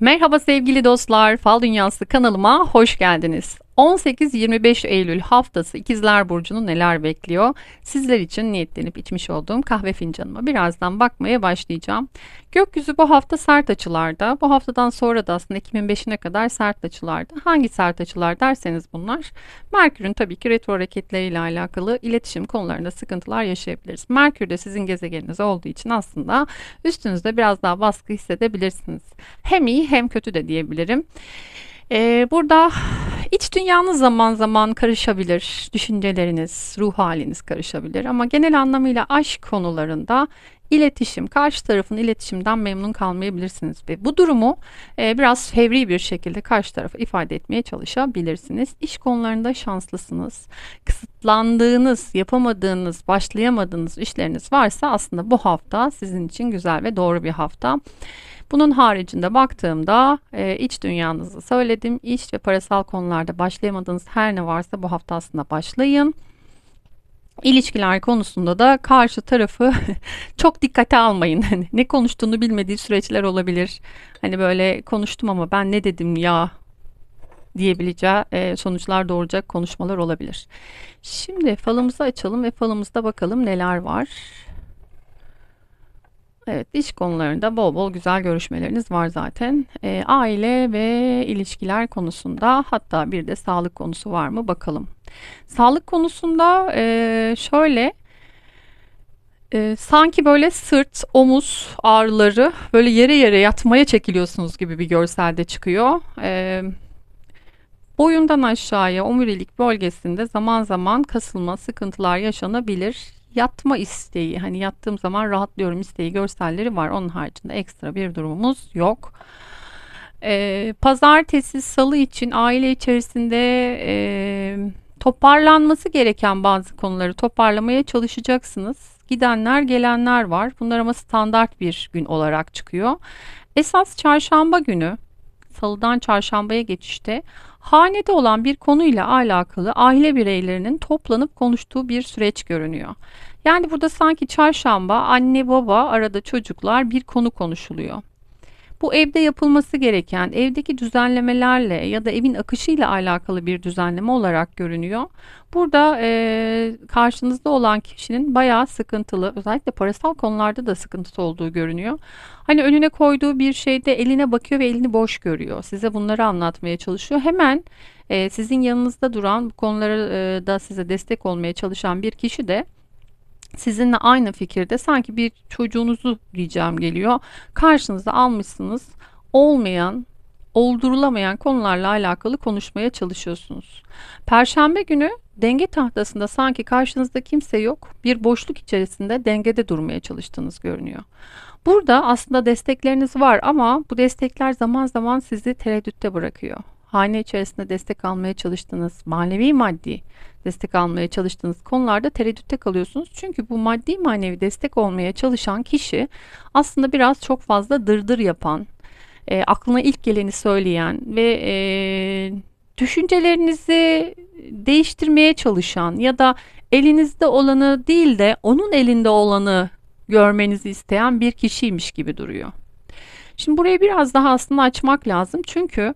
Merhaba sevgili dostlar, Fal Dünyası kanalıma hoş geldiniz. 18-25 Eylül haftası İkizler Burcu'nu neler bekliyor? Sizler için niyetlenip içmiş olduğum kahve fincanıma birazdan bakmaya başlayacağım. Gökyüzü bu hafta sert açılarda. Bu haftadan sonra da aslında 2005'ine kadar sert açılarda. Hangi sert açılar derseniz bunlar. Merkür'ün tabii ki retro hareketleriyle alakalı iletişim konularında sıkıntılar yaşayabiliriz. Merkür de sizin gezegeniniz olduğu için aslında üstünüzde biraz daha baskı hissedebilirsiniz. Hem iyi hem kötü de diyebilirim. Ee, burada iç dünyanız zaman zaman karışabilir, düşünceleriniz, ruh haliniz karışabilir ama genel anlamıyla aşk konularında iletişim, karşı tarafın iletişimden memnun kalmayabilirsiniz ve bu durumu e, biraz fevri bir şekilde karşı tarafa ifade etmeye çalışabilirsiniz. İş konularında şanslısınız. Kısıtlandığınız, yapamadığınız, başlayamadığınız işleriniz varsa aslında bu hafta sizin için güzel ve doğru bir hafta. Bunun haricinde baktığımda e, iç dünyanızı söyledim. İç ve parasal konularda başlayamadığınız her ne varsa bu hafta aslında başlayın. İlişkiler konusunda da karşı tarafı çok dikkate almayın. Hani ne konuştuğunu bilmediği süreçler olabilir. Hani böyle konuştum ama ben ne dedim ya diyebileceği e, sonuçlar doğuracak konuşmalar olabilir. Şimdi falımızı açalım ve falımızda bakalım neler var. Evet, iş konularında bol bol güzel görüşmeleriniz var zaten. E, aile ve ilişkiler konusunda hatta bir de sağlık konusu var mı bakalım. Sağlık konusunda e, şöyle e, sanki böyle sırt, omuz ağrıları böyle yere yere yatmaya çekiliyorsunuz gibi bir görselde çıkıyor. E, boyundan aşağıya omurilik bölgesinde zaman zaman kasılma sıkıntılar yaşanabilir yatma isteği hani yattığım zaman rahatlıyorum isteği görselleri var. Onun haricinde ekstra bir durumumuz yok. Ee, pazartesi salı için aile içerisinde e, toparlanması gereken bazı konuları toparlamaya çalışacaksınız. Gidenler gelenler var. Bunlar ama standart bir gün olarak çıkıyor. Esas çarşamba günü salıdan çarşambaya geçişte hanede olan bir konuyla alakalı aile bireylerinin toplanıp konuştuğu bir süreç görünüyor. Yani burada sanki çarşamba anne baba arada çocuklar bir konu konuşuluyor. Bu evde yapılması gereken evdeki düzenlemelerle ya da evin akışıyla alakalı bir düzenleme olarak görünüyor. Burada e, karşınızda olan kişinin bayağı sıkıntılı özellikle parasal konularda da sıkıntısı olduğu görünüyor. Hani önüne koyduğu bir şeyde eline bakıyor ve elini boş görüyor. Size bunları anlatmaya çalışıyor. Hemen e, sizin yanınızda duran bu konulara e, da size destek olmaya çalışan bir kişi de sizinle aynı fikirde sanki bir çocuğunuzu diyeceğim geliyor. Karşınıza almışsınız olmayan oldurulamayan konularla alakalı konuşmaya çalışıyorsunuz. Perşembe günü denge tahtasında sanki karşınızda kimse yok. Bir boşluk içerisinde dengede durmaya çalıştığınız görünüyor. Burada aslında destekleriniz var ama bu destekler zaman zaman sizi tereddütte bırakıyor hane içerisinde destek almaya çalıştığınız, manevi maddi destek almaya çalıştığınız konularda tereddütte kalıyorsunuz. Çünkü bu maddi manevi destek olmaya çalışan kişi aslında biraz çok fazla dırdır yapan, e, aklına ilk geleni söyleyen ve e, düşüncelerinizi değiştirmeye çalışan ya da elinizde olanı değil de onun elinde olanı görmenizi isteyen bir kişiymiş gibi duruyor. Şimdi burayı biraz daha aslında açmak lazım. Çünkü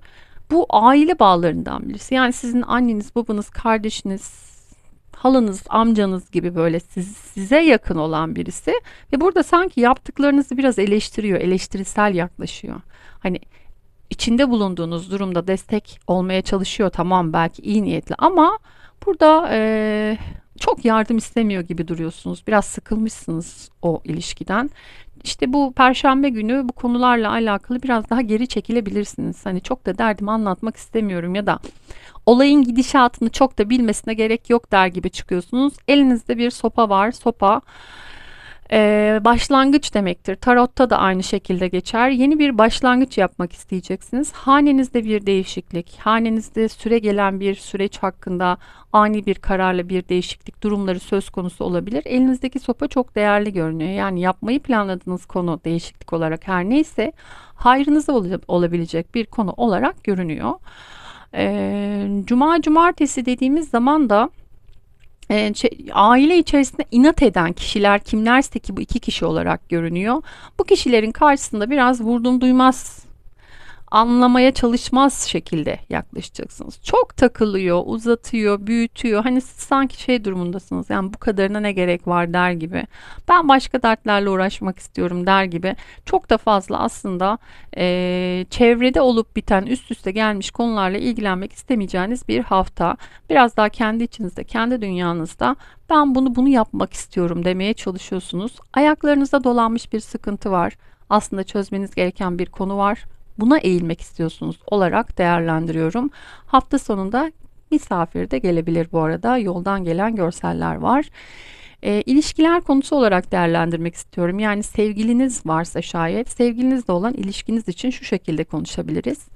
bu aile bağlarından birisi. Yani sizin anneniz, babanız, kardeşiniz, halanız, amcanız gibi böyle siz, size yakın olan birisi ve burada sanki yaptıklarınızı biraz eleştiriyor, eleştirisel yaklaşıyor. Hani içinde bulunduğunuz durumda destek olmaya çalışıyor tamam belki iyi niyetli ama burada e, çok yardım istemiyor gibi duruyorsunuz. Biraz sıkılmışsınız o ilişkiden. İşte bu perşembe günü bu konularla alakalı biraz daha geri çekilebilirsiniz. Hani çok da derdimi anlatmak istemiyorum ya da olayın gidişatını çok da bilmesine gerek yok der gibi çıkıyorsunuz. Elinizde bir sopa var. Sopa ee, başlangıç demektir. Tarotta da aynı şekilde geçer. Yeni bir başlangıç yapmak isteyeceksiniz. Hanenizde bir değişiklik, hanenizde süre gelen bir süreç hakkında ani bir kararla bir değişiklik durumları söz konusu olabilir. Elinizdeki sopa çok değerli görünüyor. Yani yapmayı planladığınız konu değişiklik olarak her neyse hayrınıza olabilecek bir konu olarak görünüyor. Ee, Cuma cumartesi dediğimiz zaman da e, aile içerisinde inat eden kişiler kimlerse ki bu iki kişi olarak görünüyor. Bu kişilerin karşısında biraz vurdum duymaz anlamaya çalışmaz şekilde yaklaşacaksınız. Çok takılıyor, uzatıyor, büyütüyor. Hani siz sanki şey durumundasınız. Yani bu kadarına ne gerek var der gibi. Ben başka dertlerle uğraşmak istiyorum der gibi. Çok da fazla aslında e, çevrede olup biten üst üste gelmiş konularla ilgilenmek istemeyeceğiniz bir hafta. Biraz daha kendi içinizde, kendi dünyanızda ben bunu bunu yapmak istiyorum demeye çalışıyorsunuz. Ayaklarınızda dolanmış bir sıkıntı var. Aslında çözmeniz gereken bir konu var. Buna eğilmek istiyorsunuz olarak değerlendiriyorum. Hafta sonunda misafir de gelebilir bu arada. Yoldan gelen görseller var. E, ilişkiler konusu olarak değerlendirmek istiyorum. Yani sevgiliniz varsa şayet sevgilinizle olan ilişkiniz için şu şekilde konuşabiliriz.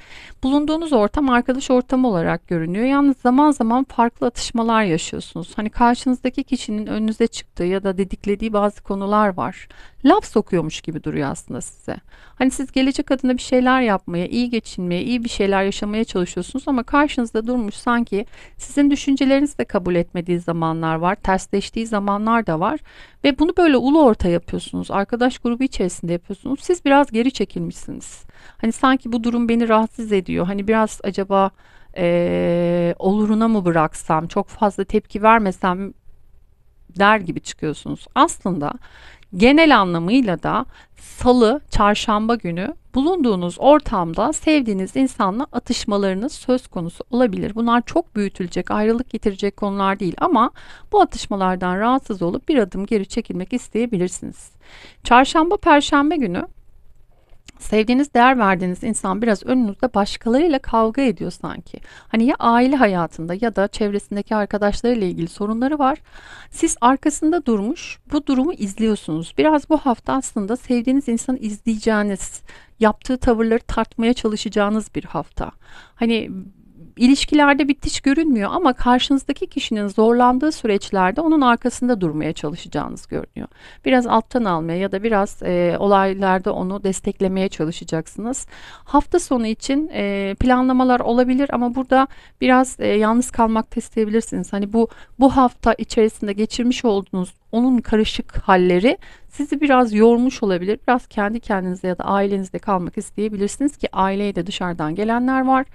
Bulunduğunuz ortam arkadaş ortamı olarak görünüyor. Yalnız zaman zaman farklı atışmalar yaşıyorsunuz. Hani karşınızdaki kişinin önünüze çıktığı ya da dediklediği bazı konular var. Laf sokuyormuş gibi duruyor aslında size. Hani siz gelecek adına bir şeyler yapmaya, iyi geçinmeye, iyi bir şeyler yaşamaya çalışıyorsunuz ama karşınızda durmuş sanki sizin düşüncelerinizi de kabul etmediği zamanlar var, tersleştiği zamanlar da var ve bunu böyle ulu orta yapıyorsunuz. Arkadaş grubu içerisinde yapıyorsunuz. Siz biraz geri çekilmişsiniz. Hani sanki bu durum beni rahatsız ediyor. Hani biraz acaba e, oluruna mı bıraksam, çok fazla tepki vermesem der gibi çıkıyorsunuz. Aslında genel anlamıyla da salı, çarşamba günü bulunduğunuz ortamda sevdiğiniz insanla atışmalarınız söz konusu olabilir. Bunlar çok büyütülecek, ayrılık getirecek konular değil ama bu atışmalardan rahatsız olup bir adım geri çekilmek isteyebilirsiniz. Çarşamba, perşembe günü sevdiğiniz, değer verdiğiniz insan biraz önünüzde başkalarıyla kavga ediyor sanki. Hani ya aile hayatında ya da çevresindeki arkadaşlarıyla ilgili sorunları var. Siz arkasında durmuş bu durumu izliyorsunuz. Biraz bu hafta aslında sevdiğiniz insanı izleyeceğiniz, yaptığı tavırları tartmaya çalışacağınız bir hafta. Hani ilişkilerde bitiş görünmüyor ama karşınızdaki kişinin zorlandığı süreçlerde onun arkasında durmaya çalışacağınız görünüyor. Biraz alttan almaya ya da biraz e, olaylarda onu desteklemeye çalışacaksınız. Hafta sonu için e, planlamalar olabilir ama burada biraz e, yalnız kalmak isteyebilirsiniz. Hani bu bu hafta içerisinde geçirmiş olduğunuz onun karışık halleri sizi biraz yormuş olabilir. Biraz kendi kendinize ya da ailenizde kalmak isteyebilirsiniz ki aileye de dışarıdan gelenler var.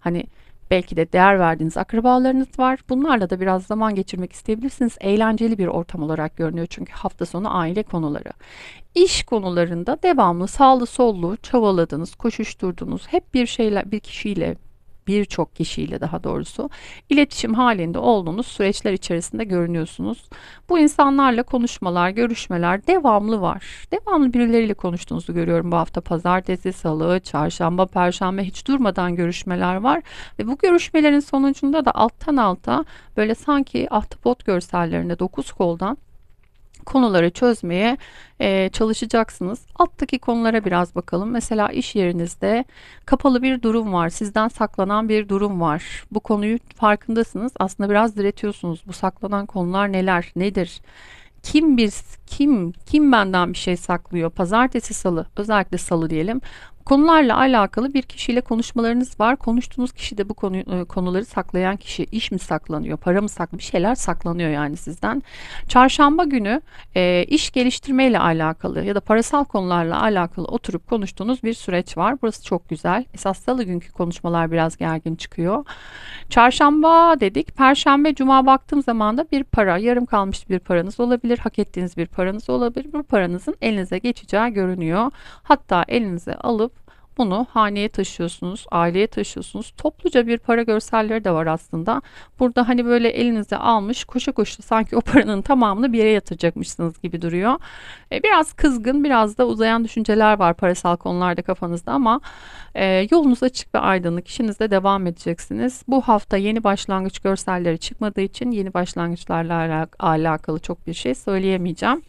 Hani Belki de değer verdiğiniz akrabalarınız var. Bunlarla da biraz zaman geçirmek isteyebilirsiniz. Eğlenceli bir ortam olarak görünüyor çünkü hafta sonu aile konuları. İş konularında devamlı sağlı sollu çabaladınız, koşuşturdunuz. Hep bir şeyle bir kişiyle birçok kişiyle daha doğrusu iletişim halinde olduğunuz süreçler içerisinde görünüyorsunuz. Bu insanlarla konuşmalar, görüşmeler devamlı var. Devamlı birileriyle konuştuğunuzu görüyorum bu hafta. Pazartesi, salı, çarşamba, perşembe hiç durmadan görüşmeler var. Ve bu görüşmelerin sonucunda da alttan alta böyle sanki ahtapot görsellerinde dokuz koldan konuları çözmeye e, çalışacaksınız. Alttaki konulara biraz bakalım. Mesela iş yerinizde kapalı bir durum var. Sizden saklanan bir durum var. Bu konuyu farkındasınız. Aslında biraz diretiyorsunuz. Bu saklanan konular neler? Nedir? Kim biz kim kim benden bir şey saklıyor? Pazartesi, salı, özellikle salı diyelim. Konularla alakalı bir kişiyle konuşmalarınız var. Konuştuğunuz kişi de bu konu, e, konuları saklayan kişi. İş mi saklanıyor, para mı saklı bir şeyler saklanıyor yani sizden. Çarşamba günü e, iş geliştirme ile alakalı ya da parasal konularla alakalı oturup konuştuğunuz bir süreç var. Burası çok güzel. Esas salı günkü konuşmalar biraz gergin çıkıyor. Çarşamba dedik. Perşembe, cuma baktığım zaman da bir para, yarım kalmış bir paranız olabilir. Hak ettiğiniz bir paranız olabilir. Bu paranızın elinize geçeceği görünüyor. Hatta elinize alıp bunu haneye taşıyorsunuz, aileye taşıyorsunuz. Topluca bir para görselleri de var aslında. Burada hani böyle elinize almış koşu koşu sanki o paranın tamamını bir yere yatıracakmışsınız gibi duruyor. E, biraz kızgın, biraz da uzayan düşünceler var parasal konularda kafanızda ama e, yolunuz açık ve aydınlık. İşinizde devam edeceksiniz. Bu hafta yeni başlangıç görselleri çıkmadığı için yeni başlangıçlarla alakalı çok bir şey söyleyemeyeceğim.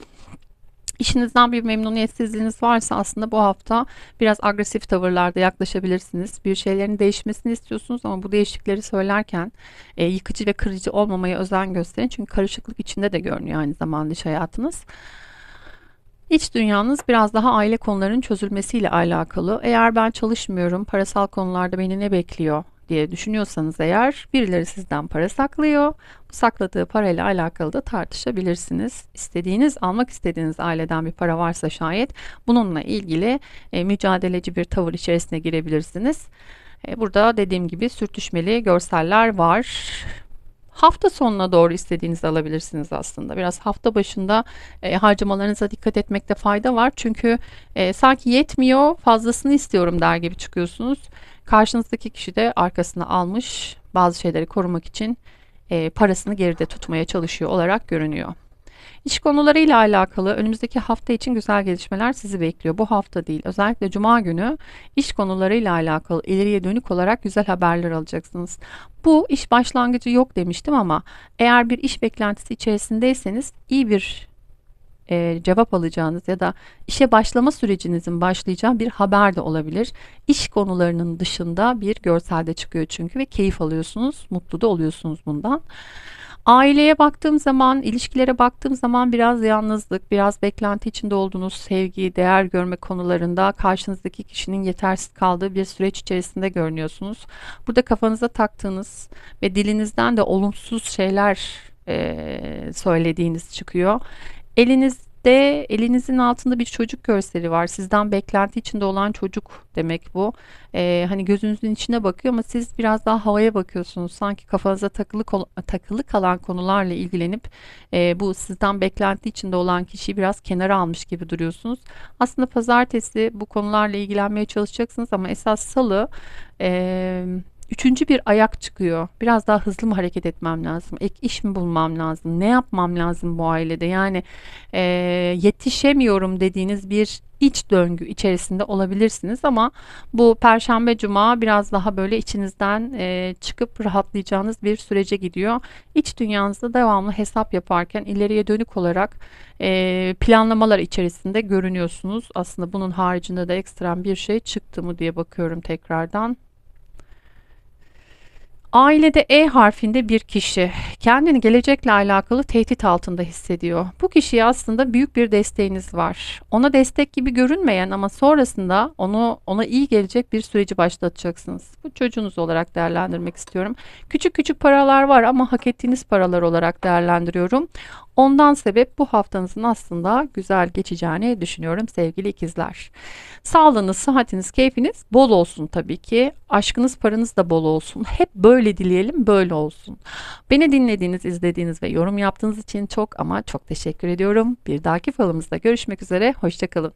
İşinizden bir memnuniyetsizliğiniz varsa aslında bu hafta biraz agresif tavırlarda yaklaşabilirsiniz. Bir şeylerin değişmesini istiyorsunuz ama bu değişiklikleri söylerken e, yıkıcı ve kırıcı olmamaya özen gösterin. Çünkü karışıklık içinde de görünüyor aynı zamanda iş hayatınız. İç dünyanız biraz daha aile konularının çözülmesiyle alakalı. Eğer ben çalışmıyorum, parasal konularda beni ne bekliyor diye düşünüyorsanız eğer birileri sizden para saklıyor. Bu sakladığı parayla alakalı da tartışabilirsiniz. İstediğiniz, almak istediğiniz aileden bir para varsa şayet bununla ilgili e, mücadeleci bir tavır içerisine girebilirsiniz. E, burada dediğim gibi sürtüşmeli görseller var. Hafta sonuna doğru istediğinizi alabilirsiniz aslında. Biraz hafta başında e, harcamalarınıza dikkat etmekte fayda var. Çünkü e, sanki yetmiyor, fazlasını istiyorum der gibi çıkıyorsunuz. Karşınızdaki kişi de arkasına almış bazı şeyleri korumak için e, parasını geride tutmaya çalışıyor olarak görünüyor. İş konularıyla alakalı önümüzdeki hafta için güzel gelişmeler sizi bekliyor. Bu hafta değil, özellikle cuma günü iş konularıyla alakalı ileriye dönük olarak güzel haberler alacaksınız. Bu iş başlangıcı yok demiştim ama eğer bir iş beklentisi içerisindeyseniz iyi bir e, cevap alacağınız ya da işe başlama sürecinizin başlayacağı bir haber de olabilir. İş konularının dışında bir görselde çıkıyor çünkü ve keyif alıyorsunuz, mutlu da oluyorsunuz bundan. Aileye baktığım zaman, ilişkilere baktığım zaman biraz yalnızlık, biraz beklenti içinde olduğunuz sevgi, değer görme konularında karşınızdaki kişinin yetersiz kaldığı bir süreç içerisinde görünüyorsunuz. Burada kafanıza taktığınız ve dilinizden de olumsuz şeyler e, söylediğiniz çıkıyor. Elinizde elinizin altında bir çocuk görseli var. Sizden beklenti içinde olan çocuk demek bu. Ee, hani gözünüzün içine bakıyor ama siz biraz daha havaya bakıyorsunuz. Sanki kafanıza takılı takılı kalan konularla ilgilenip e, bu sizden beklenti içinde olan kişiyi biraz kenara almış gibi duruyorsunuz. Aslında pazartesi bu konularla ilgilenmeye çalışacaksınız ama esas salı e, Üçüncü bir ayak çıkıyor. Biraz daha hızlı mı hareket etmem lazım? Ek iş mi bulmam lazım? Ne yapmam lazım bu ailede? Yani e, yetişemiyorum dediğiniz bir iç döngü içerisinde olabilirsiniz ama bu perşembe cuma biraz daha böyle içinizden e, çıkıp rahatlayacağınız bir sürece gidiyor. İç dünyanızda devamlı hesap yaparken ileriye dönük olarak e, planlamalar içerisinde görünüyorsunuz. Aslında bunun haricinde de ekstrem bir şey çıktı mı diye bakıyorum tekrardan. Ailede E harfinde bir kişi kendini gelecekle alakalı tehdit altında hissediyor. Bu kişiye aslında büyük bir desteğiniz var. Ona destek gibi görünmeyen ama sonrasında onu ona iyi gelecek bir süreci başlatacaksınız. Bu çocuğunuz olarak değerlendirmek istiyorum. Küçük küçük paralar var ama hak ettiğiniz paralar olarak değerlendiriyorum. Ondan sebep bu haftanızın aslında güzel geçeceğini düşünüyorum sevgili ikizler. Sağlığınız, sıhhatiniz, keyfiniz bol olsun tabii ki. Aşkınız, paranız da bol olsun. Hep böyle dileyelim, böyle olsun. Beni dinlediğiniz, izlediğiniz ve yorum yaptığınız için çok ama çok teşekkür ediyorum. Bir dahaki falımızda görüşmek üzere. Hoşçakalın.